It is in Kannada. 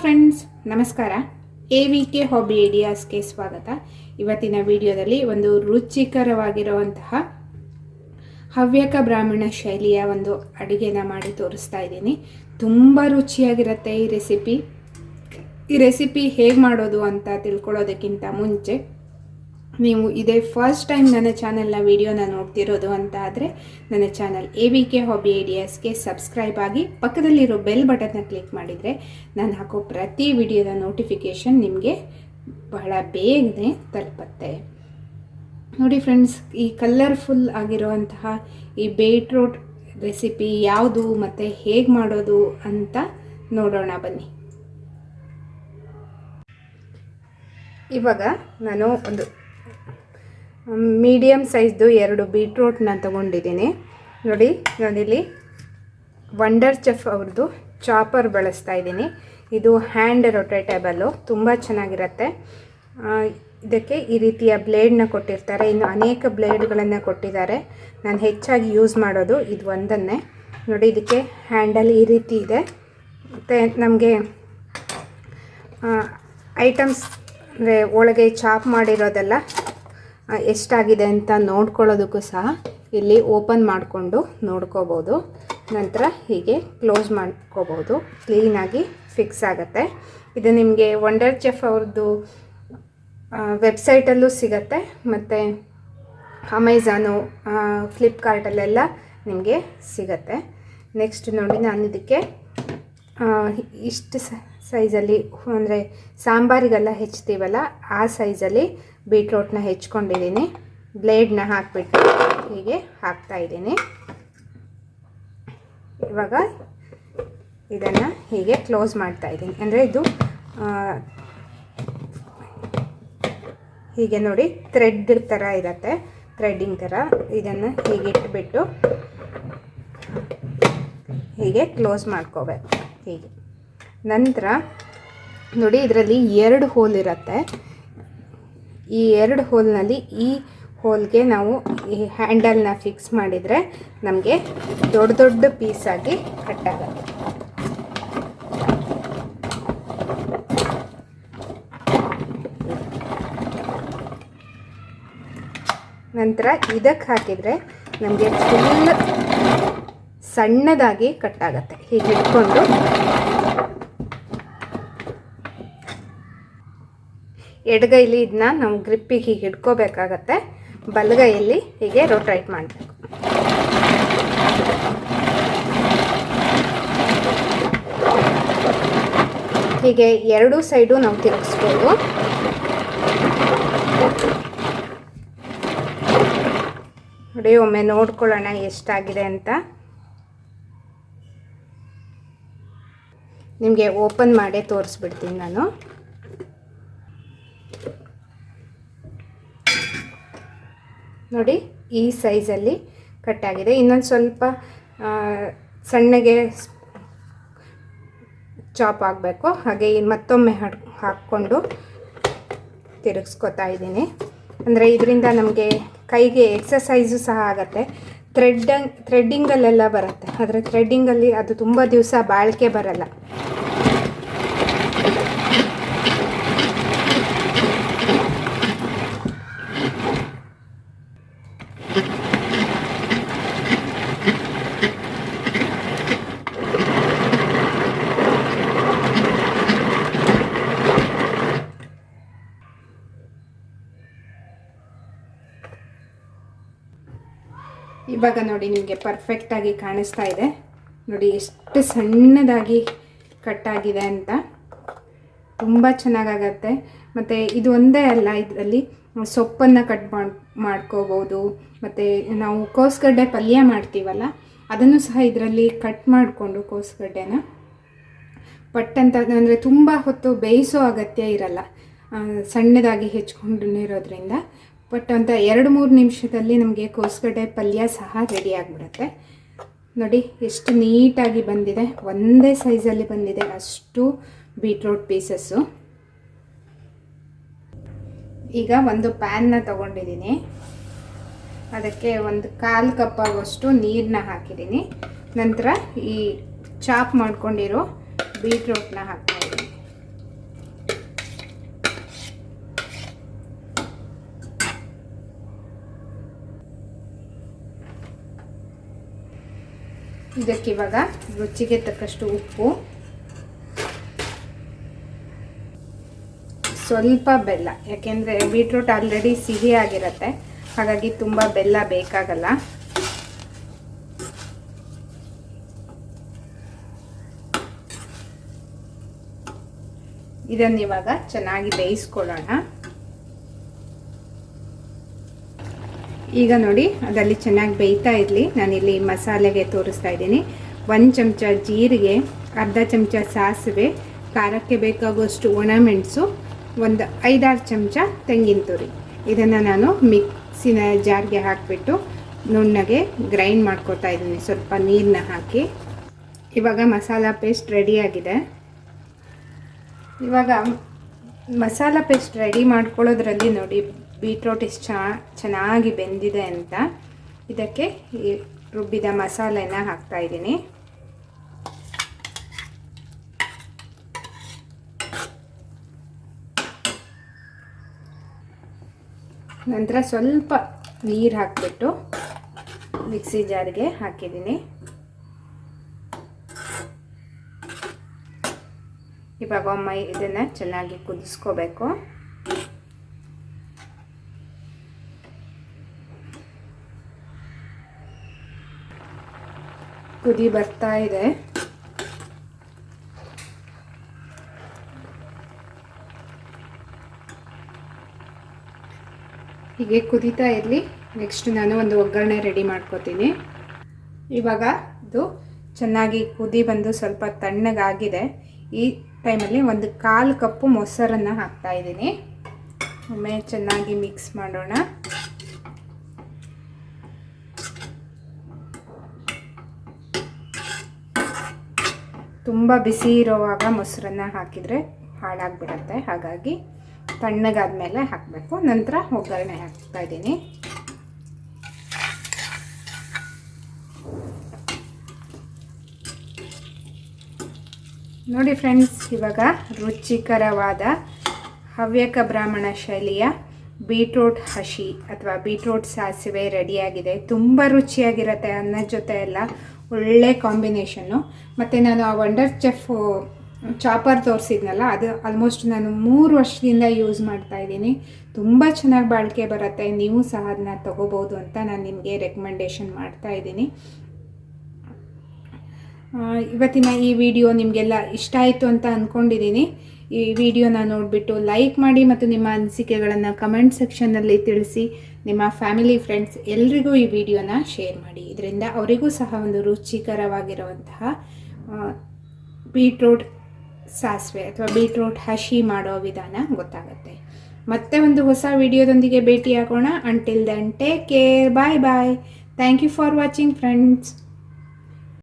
ಫ್ರೆಂಡ್ಸ್ ನಮಸ್ಕಾರ. ಎ ವಿ ಕೆ ಹಾಬಿ ಐಡಿಯಾಸ್ಗೆ ಸ್ವಾಗತ. ಇವತ್ತಿನ ವಿಡಿಯೋದಲ್ಲಿ ಒಂದು ರುಚಿಕರವಾಗಿರುವಂತಹ ಹವ್ಯಕ ಬ್ರಾಹ್ಮಣ ಶೈಲಿಯ ಒಂದು ಅಡುಗೆನ ಮಾಡಿ ತೋರಿಸ್ತಾ ಇದ್ದೀನಿ. ತುಂಬ ರುಚಿಯಾಗಿರುತ್ತೆ ಈ ರೆಸಿಪಿ. ಈ ರೆಸಿಪಿ ಹೇಗೆ ಮಾಡೋದು ಅಂತ ತಿಳ್ಕೊಳ್ಳೋದಕ್ಕಿಂತ ಮುಂಚೆ, ನೀವು ಇದೇ ಫಸ್ಟ್ ಟೈಮ್ ನನ್ನ ಚಾನಲ್ನ ವಿಡಿಯೋನ ನೋಡ್ತಿರೋದು ಅಂತ ಆದರೆ, ನನ್ನ channel A V K hobby ಐಡಿಯಾಸ್ಗೆ subscribe ಆಗಿ ಪಕ್ಕದಲ್ಲಿರೋ ಬೆಲ್ ಬಟನ್ನ ಕ್ಲಿಕ್ ಮಾಡಿದರೆ ನಾನು ಹಾಕೋ ಪ್ರತಿ ವಿಡಿಯೋದ ನೋಟಿಫಿಕೇಷನ್ ನಿಮಗೆ ಬಹಳ ಬೇಗನೆ ತಲುಪತ್ತೆ. ನೋಡಿ ಫ್ರೆಂಡ್ಸ್ ಈ ಕಲರ್ಫುಲ್ ಆಗಿರುವಂತಹ ಈ ಬೀಟ್ರೂಟ್ ರೆಸಿಪಿ ಯಾವುದು ಮತ್ತು ಹೇಗೆ ಮಾಡೋದು ಅಂತ ನೋಡೋಣ ಬನ್ನಿ. ಇವಾಗ ನಾನು ಒಂದು ಮೀಡಿಯಮ್ ಸೈಜ್ದು ಎರಡು ಬೀಟ್ರೂಟ್ನ ತಗೊಂಡಿದ್ದೀನಿ. ನೋಡಿ, ನಾನಿಲ್ಲಿ ವಂಡರ್ ಚೆಫ್ ಅವ್ರದ್ದು ಚಾಪರ್ ಬಳಸ್ತಾ ಇದ್ದೀನಿ. ಇದು ಹ್ಯಾಂಡ್ ರೊಟೇಟೇಬಲ್ಲು, ತುಂಬ ಚೆನ್ನಾಗಿರುತ್ತೆ. ಇದಕ್ಕೆ ಈ ರೀತಿಯ ಬ್ಲೇಡ್ನ ಕೊಟ್ಟಿರ್ತಾರೆ. ಇನ್ನು ಅನೇಕ ಬ್ಲೇಡ್ಗಳನ್ನು ಕೊಟ್ಟಿದ್ದಾರೆ. ನಾನು ಹೆಚ್ಚಾಗಿ ಯೂಸ್ ಮಾಡೋದು ಇದು ಒಂದನ್ನೇ. ನೋಡಿ, ಇದಕ್ಕೆ ಹ್ಯಾಂಡಲ್ ಈ ರೀತಿ ಇದೆ. ಮತ್ತು ನಮಗೆ ಐಟಮ್ಸ್ ಅಂದರೆ ಒಳಗೆ ಚಾಪ್ ಮಾಡಿರೋದೆಲ್ಲ ಎಷ್ಟಾಗಿದೆ ಅಂತ ನೋಡ್ಕೊಳ್ಳೋದಕ್ಕೂ ಸಹ ಇಲ್ಲಿ ಓಪನ್ ಮಾಡಿಕೊಂಡು ನೋಡ್ಕೋಬೋದು. ನಂತರ ಹೀಗೆ ಕ್ಲೋಸ್ ಮಾಡ್ಕೋಬೋದು. ಕ್ಲೀನಾಗಿ ಫಿಕ್ಸ್ ಆಗುತ್ತೆ. ಇದು ನಿಮಗೆ ವಂಡರ್ ಚೆಫ್ ಅವ್ರದ್ದು ವೆಬ್ಸೈಟಲ್ಲೂ ಸಿಗತ್ತೆ. ಮತ್ತು ಅಮೆಝಾನು ಫ್ಲಿಪ್ಕಾರ್ಟಲ್ಲೆಲ್ಲ ನಿಮಗೆ ಸಿಗತ್ತೆ. ನೆಕ್ಸ್ಟ್ ನೋಡಿ ನಾನು ಇದಕ್ಕೆ ಇಷ್ಟು ಸೈಜಲ್ಲಿ ಅಂದರೆ ಸಾಂಬಾರಿಗೆಲ್ಲ ಹೆಚ್ಚುತ್ತೀವಲ್ಲ ಆ ಸೈಜಲ್ಲಿ ಬೀಟ್ರೋಟ್ನ ಹೆಚ್ಕೊಂಡಿದ್ದೀನಿ. ಬ್ಲೇಡ್ನ ಹಾಕಿಬಿಟ್ಟು ಹೀಗೆ ಹಾಕ್ತಾ ಇದ್ದೀನಿ. ಇವಾಗ ಇದನ್ನು ಹೀಗೆ ಕ್ಲೋಸ್ ಮಾಡ್ತಾ ಇದ್ದೀನಿ. ಅಂದರೆ ಇದು ಹೀಗೆ ನೋಡಿ ಥ್ರೆಡ್ ಥರ ಇರುತ್ತೆ ಥ್ರೆಡ್ಡಿಂಗ್ ಥರ ಇದನ್ನು ಹೀಗೆ ಇಟ್ಬಿಟ್ಟು ಹೀಗೆ ಕ್ಲೋಸ್ ಮಾಡ್ಕೋಬೇಕು. ಹೀಗೆ. ನಂತರ ನೋಡಿ ಇದರಲ್ಲಿ ಎರಡು ಹೋಲ್ ಇರುತ್ತೆ. ಈ ಎರಡು ಹೋಲ್ನಲ್ಲಿ ಈ ಹೋಲ್ಗೆ ನಾವು ಈ ಹ್ಯಾಂಡಲ್ನ ಫಿಕ್ಸ್ ಮಾಡಿದರೆ ನಮಗೆ ದೊಡ್ಡ ದೊಡ್ಡ ಪೀಸಾಗಿ ಕಟ್ಟಾಗುತ್ತೆ ನಂತರ ಇದಕ್ಕೆ ಹಾಕಿದರೆ ನಮಗೆ ಫುಲ್ ಸಣ್ಣದಾಗಿ ಕಟ್ಟಾಗತ್ತೆ ಹೀಗೆ ಇಟ್ಕೊಂಡು ಎಡಗೈಲಿ ಇದನ್ನ ನಾವು ಗ್ರಿಪ್ಪಿಗೆ ಹೀಗೆ ಹಿಡ್ಕೋಬೇಕಾಗತ್ತೆ ಬಲಗೈಯಲ್ಲಿ ಹೀಗೆ ರೊಟೇಟ್ ಮಾಡಬೇಕು. ಹೀಗೆ ಎರಡೂ ಸೈಡು ನಾವು ತಿರುಗಿಸ್ಬೋದು. ನೋಡಿ, ಒಮ್ಮೆ ನೋಡ್ಕೊಳ್ಳೋಣ ಎಷ್ಟಾಗಿದೆ ಅಂತ. ನಿಮಗೆ ಓಪನ್ ಮಾಡೇ ತೋರಿಸ್ಬಿಡ್ತೀನಿ ನಾನು. ನೋಡಿ, ಈ ಸೈಜಲ್ಲಿ ಕಟ್ಟಾಗಿದೆ ಇನ್ನೊಂದು ಸ್ವಲ್ಪ ಸಣ್ಣಗೆ ಚಾಪ್ ಆಗಬೇಕು. ಹಾಗೆ ಮತ್ತೊಮ್ಮೆ ಹಾಕ್ಕೊಂಡು ತಿರುಗಿಸ್ಕೊತಾ ಇದ್ದೀನಿ. ಅಂದರೆ ಇದರಿಂದ ನಮಗೆ ಕೈಗೆ ಎಕ್ಸಸೈಸು ಸಹ ಆಗುತ್ತೆ. ಥ್ರೆಡ್ ಥ್ರೆಡ್ಡಿಂಗಲ್ಲೆಲ್ಲ ಬರುತ್ತೆ. ಆದರೆ ಥ್ರೆಡ್ಡಿಂಗಲ್ಲಿ ಅದು ತುಂಬ ದಿವಸ ಬಾಳಿಕೆ ಬರಲ್ಲ. ಇವಾಗ ನೋಡಿ ನಿಮಗೆ ಪರ್ಫೆಕ್ಟಾಗಿ ಕಾಣಿಸ್ತಾ ಇದೆ. ನೋಡಿ ಎಷ್ಟು ಸಣ್ಣದಾಗಿ ಕಟ್ಟಾಗಿದೆ ಅಂತ. ತುಂಬ ಚೆನ್ನಾಗಾಗತ್ತೆ. ಮತ್ತು ಇದು ಒಂದೇ ಅಲ್ಲ, ಇದರಲ್ಲಿ ಸೊಪ್ಪನ್ನು ಕಟ್ ಮಾಡಿ, ಮಾಡ್ಕೋಬೋದು. ಮತ್ತು ನಾವು ಕೋಸ್ಗಡ್ಡೆ ಪಲ್ಯ ಮಾಡ್ತೀವಲ್ಲ, ಅದನ್ನು ಸಹ ಇದರಲ್ಲಿ ಕಟ್ ಮಾಡಿಕೊಂಡು ಕೋಸ್ಗಡ್ಡೆನ. ಪಟ್ ಅಂತ ಅಂದರೆ ತುಂಬ ಹೊತ್ತು ಬೇಯಿಸೋ ಅಗತ್ಯ ಇರಲ್ಲ. ಸಣ್ಣದಾಗಿ ಸಣ್ಣದಾಗಿ ಹೆಚ್ಕೊಂಡಿರೋದ್ರಿಂದ. ಬಟ್ ಅಂತ ಎರಡು ಮೂರು ನಿಮಿಷದಲ್ಲಿ ನಮಗೆ ಕೋಸುಗಡ್ಡೆ ಪಲ್ಯ ಸಹ ರೆಡಿ ಆಗಿಬಿಡುತ್ತೆ. ನೋಡಿ, ಎಷ್ಟು ನೀಟಾಗಿ ಬಂದಿದೆ. ಒಂದೇ ಸೈಜಲ್ಲಿ ಬಂದಿದೆ ಅಷ್ಟು ಬೀಟ್ರೂಟ್ ಪೀಸಸ್ಸು ಈಗ ಒಂದು ಪ್ಯಾನ್ನ ತಗೊಂಡಿದ್ದೀನಿ. ಅದಕ್ಕೆ ಒಂದು ಕಾಲು ಕಪ್ ಆಗುವಷ್ಟು ನೀರನ್ನ ಹಾಕಿದ್ದೀನಿ. ನಂತರ ಈ ಚಾಪ್ ಮಾಡ್ಕೊಂಡಿರೋ ಬೀಟ್ರೂಟ್ನ ಹಾಕ್ತಾ ಇದ್ದೀನಿ ಇದಕ್ಕಿವಾಗ ರುಚಿಗೆ ತಕ್ಕಷ್ಟು ಉಪ್ಪು. ಸ್ವಲ್ಪ ಬೆಲ್ಲ, ಯಾಕೆಂದರೆ ಬೀಟ್ರೂಟ್ ಆಲ್ರೆಡಿ ಸಿಹಿ ಆಗಿರುತ್ತೆ, ಹಾಗಾಗಿ ತುಂಬ ಬೆಲ್ಲ ಬೇಕಾಗಲ್ಲ. ಇದನ್ನಿವಾಗ ಚೆನ್ನಾಗಿ ಬೇಯಿಸ್ಕೊಳ್ಳೋಣ. ಈಗ ನೋಡಿ, ಅದರಲ್ಲಿ ಚೆನ್ನಾಗಿ ಬೇಯ್ತಾ ಇರಲಿ. ನಾನಿಲ್ಲಿ ಮಸಾಲೆಗೆ ತೋರಿಸ್ತಾ ಇದ್ದೀನಿ. ಒಂದು ಚಮಚ ಜೀರಿಗೆ, ಅರ್ಧ ಚಮಚ ಸಾಸಿವೆ, ಖಾರಕ್ಕೆ ಬೇಕಾಗುವಷ್ಟು ಒಣಮೆಣಸು, ಒಂದು ಐದಾರು ಚಮಚ ತೆಂಗಿನ ತುರಿ. ಇದನ್ನು ನಾನು ಮಿಕ್ಸಿನ ಜಾರ್ಗೆ ಹಾಕಿಬಿಟ್ಟು ನುಣ್ಣಗೆ ಗ್ರೈಂಡ್ ಮಾಡ್ಕೊತಾ ಇದ್ದೀನಿ. ಸ್ವಲ್ಪ ನೀರನ್ನ ಹಾಕಿ. ಇವಾಗ ಮಸಾಲ ಪೇಸ್ಟ್ ರೆಡಿಯಾಗಿದೆ ಇವಾಗ ಮಸಾಲ ಪೇಸ್ಟ್ ರೆಡಿ ಮಾಡ್ಕೊಳ್ಳೋದ್ರಲ್ಲಿ ನೋಡಿ ಬೀಟ್ರೋಟ್ ಎಷ್ಟು ಚಾ ಚೆನ್ನಾಗಿ ಬೆಂದಿದೆ ಅಂತ ಇದಕ್ಕೆ ಈ ರುಬ್ಬಿದ ಮಸಾಲೆನ ಹಾಕ್ತಾ ಇದ್ದೀನಿ. ನಂತರ ಸ್ವಲ್ಪ ನೀರು ಹಾಕಿಬಿಟ್ಟು ಮಿಕ್ಸಿ ಜಾರಿಗೆ ಹಾಕಿದ್ದೀನಿ. ಇವಾಗ ಒಮ್ಮೆ ಇದನ್ನು ಚೆನ್ನಾಗಿ ಕುದಿಸ್ಕೋಬೇಕು. ಕುದಿ ಬರ್ತಾ ಇದೆ. ಹೀಗೆ ಕುದೀತಾ ಇರಲಿ. ನೆಕ್ಸ್ಟ್ ನಾನು ಒಂದು ಒಗ್ಗರಣೆ ರೆಡಿ ಮಾಡ್ಕೋತೀನಿ. ಇವಾಗ ಇದು ಚೆನ್ನಾಗಿ ಕುದಿ ಬಂದು ಸ್ವಲ್ಪ ತಣ್ಣಗಾಗಿದೆ. ಈ ಟೈಮಲ್ಲಿ ಒಂದು ಕಾಲು ಕಪ್ಪು ಮೊಸರನ್ನು ಹಾಕ್ತಾ ಇದ್ದೀನಿ. ಒಮ್ಮೆ ಚೆನ್ನಾಗಿ ಮಿಕ್ಸ್ ಮಾಡೋಣ. ತುಂಬ ಬಿಸಿ ಇರೋವಾಗ ಮೊಸರನ್ನ ಹಾಕಿದರೆ ಹಾಳಾಗಿಬಿಡತ್ತೆ. ಹಾಗಾಗಿ ತಣ್ಣಗಾದ್ಮೇಲೆ ಹಾಕಬೇಕು. ನಂತರ ಒಗ್ಗರಣೆ ಹಾಕ್ತಾ ಇದ್ದೀನಿ. ನೋಡಿ ಫ್ರೆಂಡ್ಸ್, ಇವಾಗ ರುಚಿಕರವಾದ ಹವ್ಯಕ ಬ್ರಾಹ್ಮಣ ಶೈಲಿಯ ಬೀಟ್ರೂಟ್ ಹಸಿ ಅಥವಾ ಬೀಟ್ರೂಟ್ ಸಾಸಿವೆ ರೆಡಿಯಾಗಿದೆ. ತುಂಬ ರುಚಿಯಾಗಿರುತ್ತೆ, ಅನ್ನದ ಜೊತೆ ಎಲ್ಲ ಒಳ್ಳೆ ಕಾಂಬಿನೇಷನ್ನು. ಮತ್ತು ನಾನು ಆ ವಂಡರ್ ಚೆಫ್ ಚಾಪರ್ ತೋರಿಸಿದ್ನಲ್ಲ, ಅದು ಆಲ್ಮೋಸ್ಟ್ ನಾನು ಮೂರು ವರ್ಷದಿಂದ ಯೂಸ್ ಮಾಡ್ತಾ ಇದ್ದೀನಿ. ತುಂಬ ಚೆನ್ನಾಗಿ ಬಾಳಿಕೆ ಬರುತ್ತೆ, ನೀವು ಸಹ ಅದನ್ನ ತೊಗೋಬೋದು ಅಂತ ನಾನು ನಿಮಗೆ ರೆಕಮೆಂಡೇಶನ್ ಮಾಡ್ತಾ ಇದ್ದೀನಿ. ಇವತ್ತಿನ ಈ ವಿಡಿಯೋ ನಿಮಗೆಲ್ಲ ಇಷ್ಟ ಆಯಿತು ಅಂತ ಅಂದ್ಕೊಂಡಿದ್ದೀನಿ ಈ ವಿಡಿಯೋನ ನೋಡಿಬಿಟ್ಟು ಲೈಕ್ ಮಾಡಿ ಮತ್ತು ನಿಮ್ಮ ಅನಿಸಿಕೆಗಳನ್ನು ಕಮೆಂಟ್ ಸೆಕ್ಷನ್ನಲ್ಲಿ ತಿಳಿಸಿ. ನಿಮ್ಮ ಫ್ಯಾಮಿಲಿ, ಫ್ರೆಂಡ್ಸ್ ಎಲ್ರಿಗೂ ಈ ವಿಡಿಯೋನ ಶೇರ್ ಮಾಡಿ. ಇದರಿಂದ ಅವರಿಗೂ ಸಹ ಒಂದು ರುಚಿಕರವಾಗಿರುವಂತಹ ಬೀಟ್ರೂಟ್ ಸಾಸಿವೆ ಅಥವಾ ಬೀಟ್ರೂಟ್ ಹಸಿ ಮಾಡೋ ವಿಧಾನ ಗೊತ್ತಾಗುತ್ತೆ. ಮತ್ತೆ ಒಂದು ಹೊಸ ವಿಡಿಯೋದೊಂದಿಗೆ ಭೇಟಿಯಾಗೋಣ. Until then take care bye bye thank you for watching friends